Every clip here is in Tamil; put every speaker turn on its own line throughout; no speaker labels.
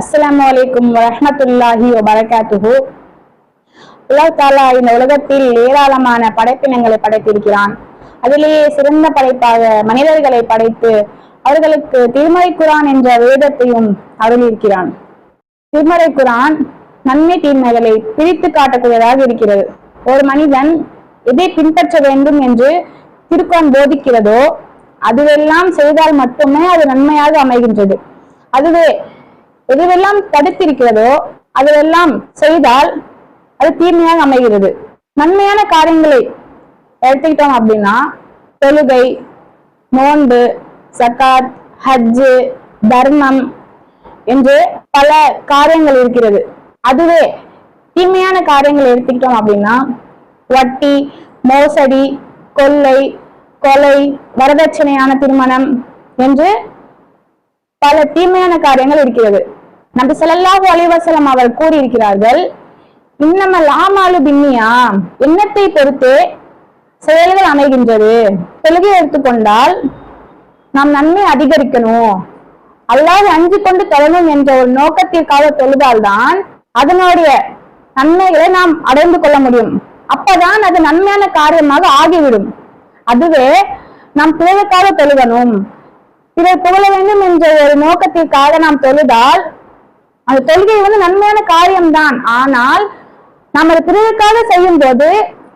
அஸ்லாம் அலைக்கும் வரமத்துல்லாஹி வபரகாத்துஹு. உலகத்தாலா இந்த உலகத்தில் ஏராளமான படைப்பினங்களை படைத்திருக்கிறான். அதிலேயே சிறந்த படைப்பாக மனிதர்களை படைத்து அவர்களுக்கு திருமறை குரான் என்ற வேதத்தையும் அருளியிருக்கிறான். திருமறை குரான் நன்மை தீமைகளை பிரித்து காட்டக்கூடியதாக இருக்கிறது. ஒரு மனிதன் எதை பின்பற்ற வேண்டும் என்று திருக்குறான் போதிக்கிறதோ அதுவெல்லாம் செய்தால் மட்டுமே அது நன்மையாக அமைகின்றது. அதுவே எதுவெல்லாம் தடுத்திருக்கிறதோ அதுவெல்லாம் செய்தால் அது தீமையாக அமைகிறது. நன்மையான காரியங்களை எடுத்துக்கிட்டோம் அப்படின்னா தொழுகை நோன்பு சக்காத் ஹஜ்ஜு தர்மம் என்று பல காரியங்கள் இருக்கிறது. அதுவே தீமையான காரியங்களை எடுத்துக்கிட்டோம் அப்படின்னா வட்டி மோசடி கொள்ளை கொலை வரதட்சணையான திருமணம் என்று பல தீமையான காரியங்கள் இருக்கிறது. நபி ஸல்லல்லாஹு அலைவாசலம் அவர் கூறியிருக்கிறார்கள் இன்னமல் ஆமாலு பின்னியா எண்ணத்தை பொறுத்து செயல்கள் அமைகின்றது. தொழுகை எடுத்துக்கொண்டால் நாம் நன்மை அதிகரிக்கணும். அல்லாது அஞ்சு கொண்டு தொழணும் என்ற ஒரு நோக்கத்திற்காக தொழுதால்தான் அதனுடைய நன்மைகளை நாம் அடைந்து கொள்ள முடியும். அப்பதான் அது நன்மையான காரியமாக ஆகிவிடும். அதுவே நாம் பிறருக்காக தொழுகணும். பிறர் புகழ வேண்டும் என்ற ஒரு நோக்கத்திற்காக நாம் தொழுதால் அந்த தொழுகை வந்து நன்மையான காரியம்தான். ஆனால் நாம் அது பிறருக்காக செய்யும் போது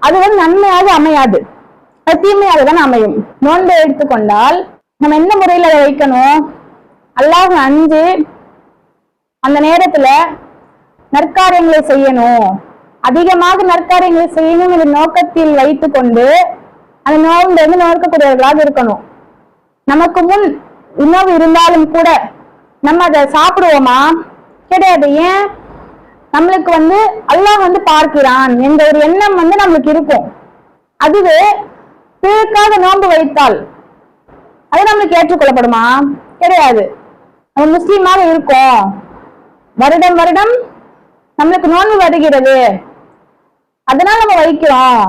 அது வந்து நன்மையாக அமையாது. அது தீமையாக தான் அமையும். நோன்பை எடுத்துக்கொண்டால் நம்ம எந்த முறையில அதை வைக்கணும்? அல்லாஹ் அஞ்சு அந்த நேரத்துல நற்காரியங்களை செய்யணும். அதிகமாக நற்காரியங்களை செய்யணும் என்ற நோக்கத்தில் வைத்துக்கொண்டு அந்த நோன்பை வந்து நோக்கக்கூடியவர்களாக இருக்கணும். நமக்கு முன் உணவு இருந்தாலும் கூட நம்ம அதை சாப்பிடுவோமா? கிடையாது. ஏன்? நம்மளுக்கு வந்து அல்லாஹ் வந்து பார்க்கிறான். என்ற ஒரு எண்ணம் வந்து நம்மளுக்கு இருக்கும். அதுவே பிறருக்காக நோன்பு வைத்தால் அது நம்மளுக்கு ஏற்றுக்கொள்ளப்படுமா? கிடையாது. நம்ம முஸ்லீமாக இருக்கோம். வருடம் வருடம் நம்மளுக்கு நோன்பு வருகிறது. அதனால நம்ம வைக்கிறோம்.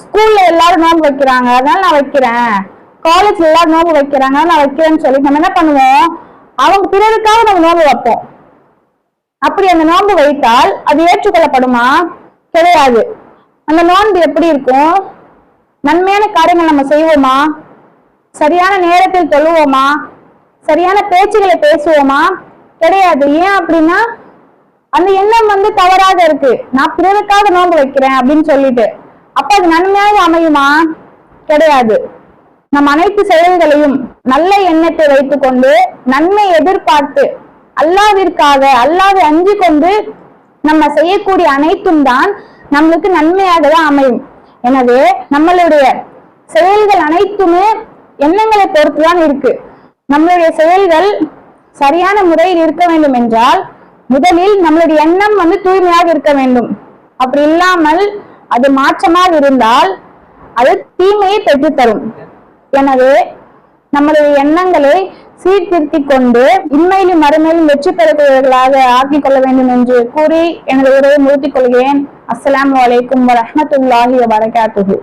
ஸ்கூல்ல எல்லாரும் நோன்பு வைக்கிறாங்க. அதனால நான் வைக்கிறேன். காலேஜ்ல எல்லாரும் நோன்பு வைக்கிறாங்க. நான் வைக்கிறேன்னு சொல்லி நம்ம என்ன பண்ணுவோம்? அவங்க பிறருக்காக நம்ம நோன்பு வைப்போம். அப்படி அந்த நோன்பு வைத்தால் அது ஏற்றுக்கொள்ளப்படுமா? கிடையாது. அந்த நோன்பு எப்படி இருக்கும்? நன்மையான காரியங்கள் நம்ம செய்வோமா? சரியான நேரத்தில் தொழுவோமா? சரியான பேச்சுகளை பேசுவோமா? கிடையாது. ஏன் அப்படின்னா அந்த எண்ணம் வந்து தவறாக இருக்கு. நான் பிறருக்காக நோன்பு வைக்கிறேன் அப்படின்னு சொல்லிட்டு. அப்ப அது நன்மையாக அமையுமா? கிடையாது. நம் அனைத்து செயல்களையும் நல்ல எண்ணத்தை வைத்துக்கொண்டு நன்மை எதிர்பார்த்து அல்லாவிற்காக அல்லாவை அஞ்சு கொண்டு நம்ம செய்யக்கூடிய அனைத்தும் தான் நம்மளுக்கு நன்மையாக தான் அமையும். எனவே நம்மளுடைய செயல்கள் அனைத்துமே எண்ணங்களை பொறுத்துதான் இருக்கு. நம்மளுடைய செயல்கள் சரியான முறையில் இருக்க வேண்டும் என்றால் முதலில் நம்மளுடைய எண்ணம் வந்து தூய்மையாக இருக்க வேண்டும். அப்படி இல்லாமல் அது மாற்றமாக இருந்தால் அது தீமையை பெற்றுத்தரும். எனவே நம்மளுடைய எண்ணங்களை சீர்திருத்திக் கொண்டு இன்மையிலும் மறுமையிலும் வெற்றி பெறக்கூடியவர்களாக ஆக்கிக் கொள்ள வேண்டும் என்று கூறி எனது உரையை முடித்துக் கொள்கிறேன். அஸ்லாம் அலைக்கும் வரஹ்மத்துல்லாஹி வரகாத்துகு